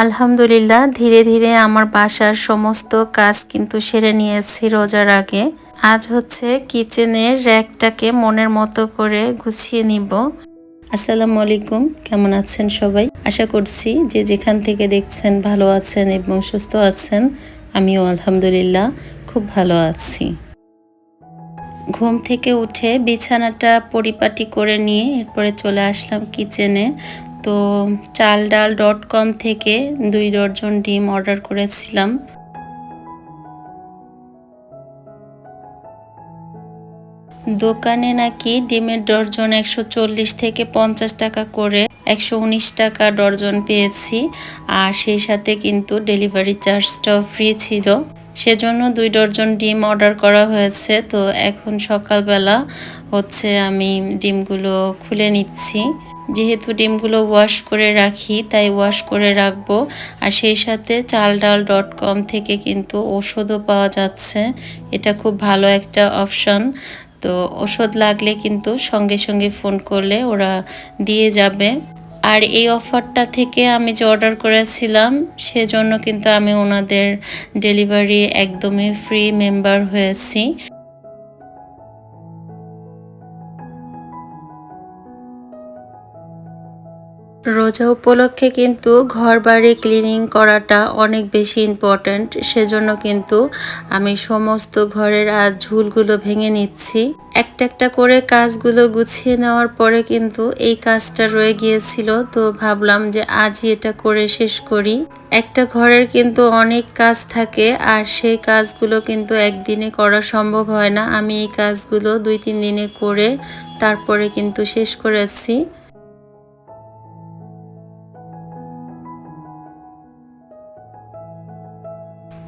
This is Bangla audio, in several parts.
আলহামদুলিল্লাহ, ধীরে ধীরে আমার বাসার সমস্ত কাজ কিন্তু সেরে নিয়েছি রোজার আগে। আজ হচ্ছে কিচেনের র্যাকটাকে মনের মতো করে গুছিয়ে নিব। আসসালামু আলাইকুম, কেমন আছেন সবাই? আশা করছি যে যেখান থেকে দেখছেন ভালো আছেন এবং সুস্থ আছেন, আমিও আলহামদুলিল্লাহ খুব ভালো আছি। ঘুম থেকে উঠে বিছানাটা পরিপাটি করে নিয়ে এরপরে চলে আসলাম কিচেনে। তো চাল ডাল ডট কম থেকে দুই ডজন ডিম অর্ডার করেছিলাম। দোকানে নাকি ডিমের ডর্জন একশো চল্লিশ থেকে পঞ্চাশ টাকা করে একশো উনিশ টাকা ডর্জন পেয়েছি, আর সেই সাথে কিন্তু ডেলিভারি চার্জটাও ফ্রি ছিল। সেজন্য দুই ডর্জন ডিম অর্ডার করা হয়েছে, তো এখন সকালবেলা হচ্ছে আমি ডিমগুলো খুলে নিচ্ছি। যেহেতু ডিমগুলো ওয়াশ করে রাখি, তাই ওয়াশ করে রাখব। আর সেই সাথে চাল ডাল ডট কম থেকে কিন্তু ওষুধও পাওয়া যাচ্ছে। এটা খুব ভালো একটা অপশন তো ওষুধ লাগলে কিন্তু সঙ্গে সঙ্গে ফোন করলে ওরা দিয়ে যাবে। আর এই অফারটা থেকে আমি যে অর্ডার করেছিলাম, সেজন্য কিন্তু আমি ওনাদের ডেলিভারি একদমই ফ্রি মেম্বার হয়েছি। রোজা উপলক্ষে কিন্তু ঘর বাড়ি ক্লিনিং করাটা অনেক বেশি ইম্পর্ট্যান্ট সেজন্য কিন্তু আমি সমস্ত ঘরের আজ ঝুলগুলো ভেঙে নিচ্ছি। একটা একটা করে কাজগুলো গুছিয়ে নেওয়ার পরে কিন্তু এই কাজটা রয়ে গিয়েছিল, তো ভাবলাম যে আজই এটা করে শেষ করি। একটা ঘরের কিন্তু অনেক কাজ থাকে, আর সেই কাজগুলো কিন্তু একদিনে করা সম্ভব হয় না। আমি এই কাজগুলো দুই তিন দিনে করে তারপরে কিন্তু শেষ করেছি।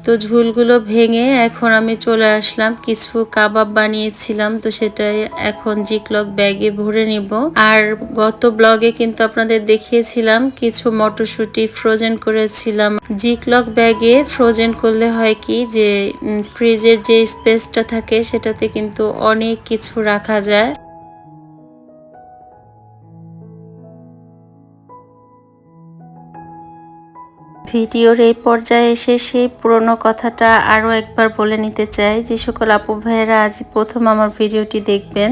তো ঝুলগুলো ভেঙে এখন আমি চলে আসলাম। কিছু কাবাব বানিয়েছিলাম, তো সেটাই এখন জিকলক ব্যাগে ভরে নিব। আর গত ব্লগে কিন্তু আপনাদের দেখিয়েছিলাম, কিছু মটরশুঁটি ফ্রোজেন করেছিলাম। জিকলক ব্যাগে ফ্রোজেন করলে হয় কি যে ফ্রিজের যে স্পেসটা থাকে, সেটাতে কিন্তু অনেক কিছু রাখা যায়। ভিডিওর এই পর্যায়ে এসে সেই পুরনো কথাটা আরও একবার বলে নিতে চাই। যে সকল আপু ভাইয়েরা আজ প্রথম আমার ভিডিওটি দেখবেন।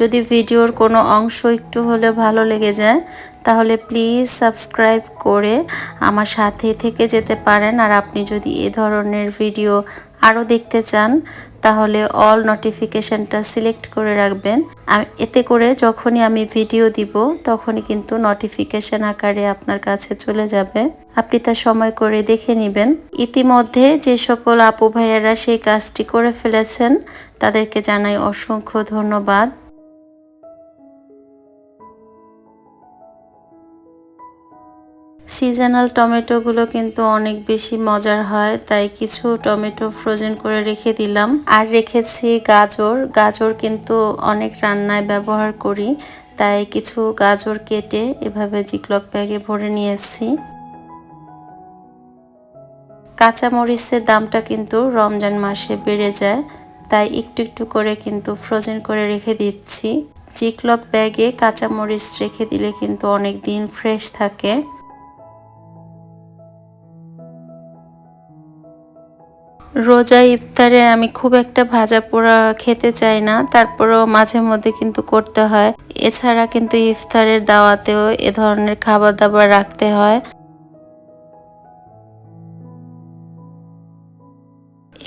যদি ভিডিওর কোনো অংশ একটু হলে ভালো লেগে যায়, তাহলে প্লিজ সাবস্ক্রাইব করে আমার সাথে থেকে যেতে পারেন। আর আপনি যদি এ ধরনের ভিডিও আরও দেখতে চান, তাহলে অল নোটিফিকেশানটা সিলেক্ট করে রাখবেন। এতে করে যখনই আমি ভিডিও দিব, তখনই কিন্তু নোটিফিকেশান আকারে আপনার কাছে চলে যাবে। আপনি তা সময় করে দেখে নেবেন। ইতিমধ্যে যে সকল আপু ভাইয়েরা সেই কাজটি করে ফেলেছেন, তাদেরকে জানাই অসংখ্য ধন্যবাদ। সিজনাল টমেটোগুলো কিন্তু অনেক বেশি মজার হয়, তাই কিছু টমেটো ফ্রোজেন করে রেখে দিলাম। আর রেখেছি গাজর। গাজর কিন্তু অনেক রান্নায় ব্যবহার করি, তাই কিছু গাজর কেটে এভাবে জিকলক ব্যাগে ভরে নিয়েছি। কাঁচামরিচের দামটা কিন্তু রমজান মাসে বেড়ে যায়, তাই একটু একটু করে কিন্তু ফ্রোজেন করে রেখে দিচ্ছি। জিকলক ব্যাগে কাঁচামরিচ রেখে দিলে কিন্তু অনেক দিন ফ্রেশ থাকে। রোজা ইফতারে আমি খুব একটা ভাজা পোড়া খেতে চাই না, তারপরেও মাঝে মধ্যে কিন্তু করতে হয়। এছাড়া কিন্তু ইফতারের দাওয়াতেও এ ধরনের খাবার দাবার রাখতে হয়।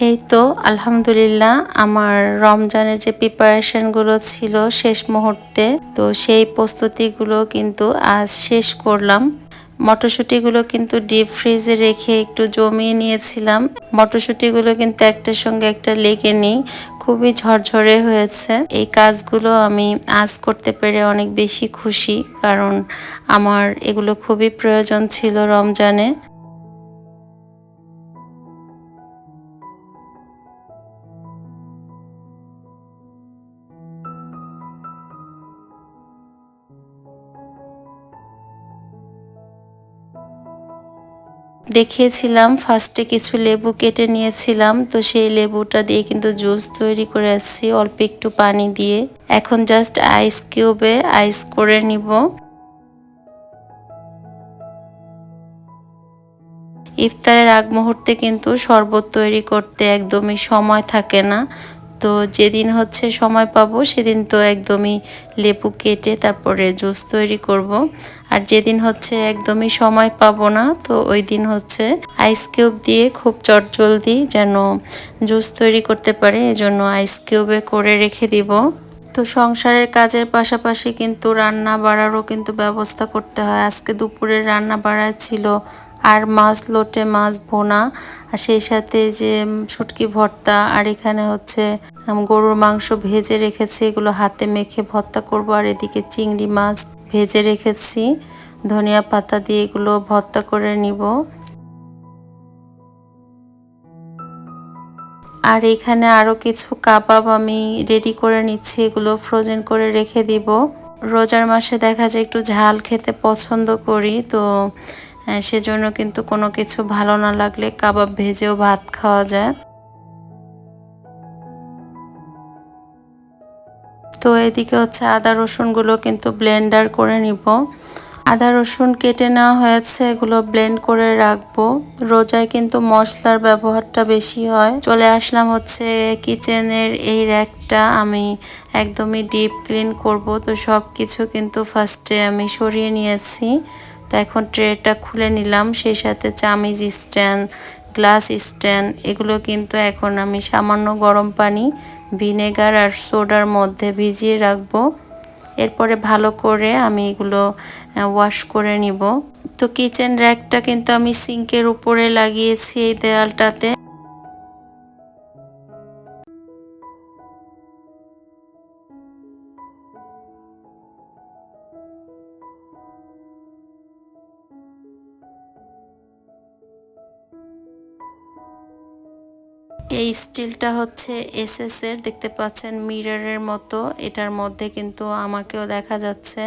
এই তো, আলহামদুলিল্লাহ, আমার রমজানের যে প্রিপারেশনগুলো ছিল শেষ মুহূর্তে, তো সেই প্রস্তুতিগুলো কিন্তু আজ শেষ করলাম। মটরশুঁটিগুলো কিন্তু ডিপ ফ্রিজে রেখে একটু জমিয়ে নিয়েছিলাম। মটরশুঁটিগুলো কিন্তু একটার সঙ্গে একটা লেগে নেই, খুবই ঝরঝরে হয়েছে। এই কাজগুলো আমি আজ করতে পেরে অনেক বেশি খুশি, কারণ আমার এগুলো খুবই প্রয়োজন ছিল রমজানে। দেখিয়েছিলাম ফার্স্টে কিছু লেবু কেটে নিয়েছিলাম, তো সেই লেবুটা দিয়ে কিন্তু জুস তৈরি করে আসছি, অল্প একটু পানি দিয়ে। এখন জাস্ট আইস কিউবে আইস করে নিব। ইফতারের আগ মুহূর্তে কিন্তু শরবত তৈরি করতে একদমই সময় থাকে না। তো যেদিন হচ্ছে সময় পাবো, সেদিন তো একদমই লেবু কেটে তারপরে জুস তৈরি করব। আর যেদিন হচ্ছে একদমই সময় পাবো না, তো ওই দিন হচ্ছে আইস কিউব দিয়ে খুব চটজলদি যেন জুস তৈরি করতে পারে, এজন্য আইস কিউবে করে রেখে দিব তো সংসারের কাজের পাশাপাশি কিন্তু রান্না বাড়ারও কিন্তু ব্যবস্থা করতে হয় আজকে দুপুরের রান্না বাড়া ছিল আর মাছ লোটে, মাছ ভোনা, আর সেই সাথে যে শুটকি ভর্তা, আর এখানে হচ্ছে গরুর মাংস ভেজে রেখেছি, এগুলো হাতে মেখে ভর্তা করব, আর এদিকে চিংড়ি মাছ ভেজে রেখেছি, ধনিয়া পাতা দিয়ে এগুলো ভর্তা করে নিব। আর এখানে আরও কিছু কাবাব আমি রেডি করে নিচ্ছি, এগুলো ফ্রোজেন করে রেখে দিব। রোজার মাসে দেখা যায় একটু ঝাল খেতে পছন্দ করি, তো সেজন্য কিন্তু কোনো কিছু ভালো না লাগলে কাবাব ভেজেও ভাত খাওয়া যায়। তো এদিকে হচ্ছে আদা রসুনগুলো কিন্তু ব্লেন্ডার করে নিব। আদা রসুন কেটে নেওয়া হয়েছে, এগুলো ব্লেন্ড করে রাখব। রোজায় কিন্তু মশলার ব্যবহারটা বেশি হয়। চলে আসলাম হচ্ছে কিচেনের এই র্যাকটা। আমি একদমই ডিপ ক্লিন করব, তো সব কিছু কিন্তু ফার্স্টে আমি সরিয়ে নিয়েছি। তো এখন ট্রেটা খুলে নিলাম, সেই সাথে চামিজ স্ট্যান্ড, গ্লাস স্ট্যান্ড, এগুলো কিন্তু এখন আমি সামান্য গরম পানি, ভিনেগার আর সোডার মধ্যে ভিজিয়ে রাখব। এরপরে ভালো করে আমি এগুলো ওয়াশ করে নিব। তো কিচেন র্যাকটা কিন্তু আমি সিঙ্কের উপরে লাগিয়েছি এই দেয়ালটাতে। এই স্টিলটা হচ্ছে এসএস এর, দেখতে পাচ্ছেন মিররের মতো। এটার মধ্যে কিন্তু আমাকেও দেখা যাচ্ছে,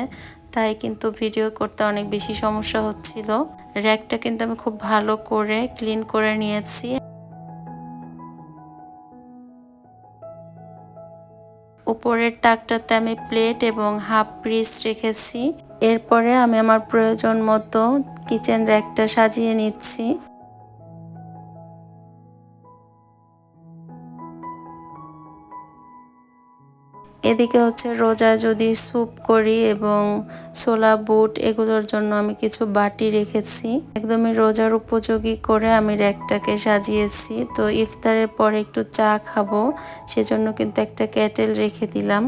তাই কিন্তু ভিডিও করতে অনেক বেশি সমস্যা হচ্ছিল। র্যাকটা কিন্তু আমি খুব ভালো করে ক্লিন করে নিয়েছি। উপরের তাকটাতে আমি প্লেট এবং হাফ ব্রিজ রেখেছি। এরপরে আমি আমার প্রয়োজন মতো কিচেন র্যাকটা সাজিয়ে নিচ্ছি। এদিকে হচ্ছে রোজা যদি স্যুপ করি এবং ছোলা, বুট এগুলোর জন্য আমি কিছু বাটি রেখেছি। একদমই রোজার উপযোগী করে আমি র্যাকটাকে সাজিয়েছি। তো ইফতারের পরে একটু চা খাব, সেজন্য কিন্তু একটা ক্যাটেল রেখে দিলাম।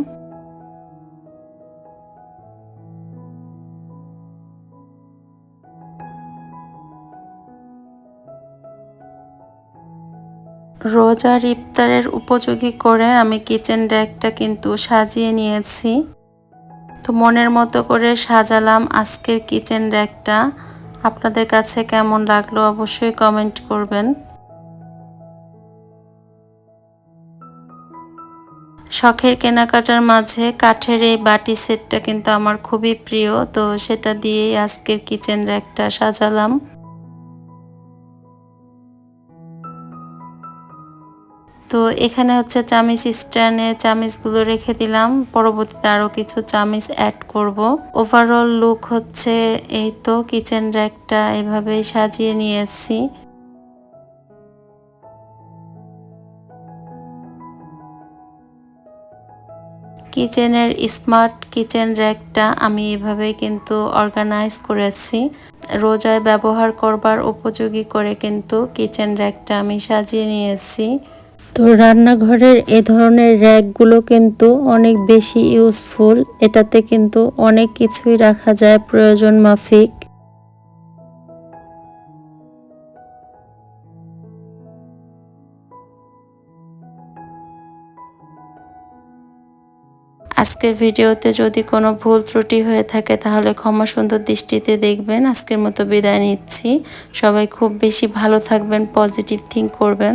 রোজার ইফতারের উপযোগী করে আমি কিচেন র্যাকটা কিন্তু সাজিয়ে নিয়েছি। তো মনের মতো করে সাজালাম আজকের কিচেন র্যাকটা। আপনাদের কাছে কেমন লাগল অবশ্যই কমেন্ট করবেন। শখের কেনাকাটার মাঝে কাঠের এই বাটি সেটটা কিন্তু আমার খুবই প্রিয়, তো সেটা দিয়েই আজকের কিচেন র্যাকটা সাজালাম। তো এখানে হচ্ছে চামিচ স্ট্যান্ডে চামিচগুলো রেখে দিলাম। পরবর্তীতে আরও কিছু চামিচ অ্যাড করব। ওভারঅল লুক হচ্ছে এই তো কিচেন র্যাকটা এভাবেই সাজিয়ে নিয়েছি। কিচেনের স্মার্ট কিচেন র্যাকটা আমি এভাবেই কিন্তু অর্গানাইজ করেছি। রোজায় ব্যবহার করবার উপযোগী করে কিন্তু কিচেন র্যাকটা আমি সাজিয়ে নিয়েছি। তো রান্নাঘরের এ ধরনের র্যাকগুলো কিন্তু অনেক বেশি ইউজফুল। এটাতে কিন্তু অনেক কিছুই রাখা যায় প্রয়োজন মাফিক। আজকের ভিডিওতে যদি কোনো ভুল ত্রুটি হয়ে থাকে তাহলে ক্ষমা সুন্দর দৃষ্টিতে দেখবেন। আজকের মতো বিদায় নিচ্ছি। সবাই খুব বেশি ভালো থাকবেন, পজিটিভ থিঙ্ক করবেন।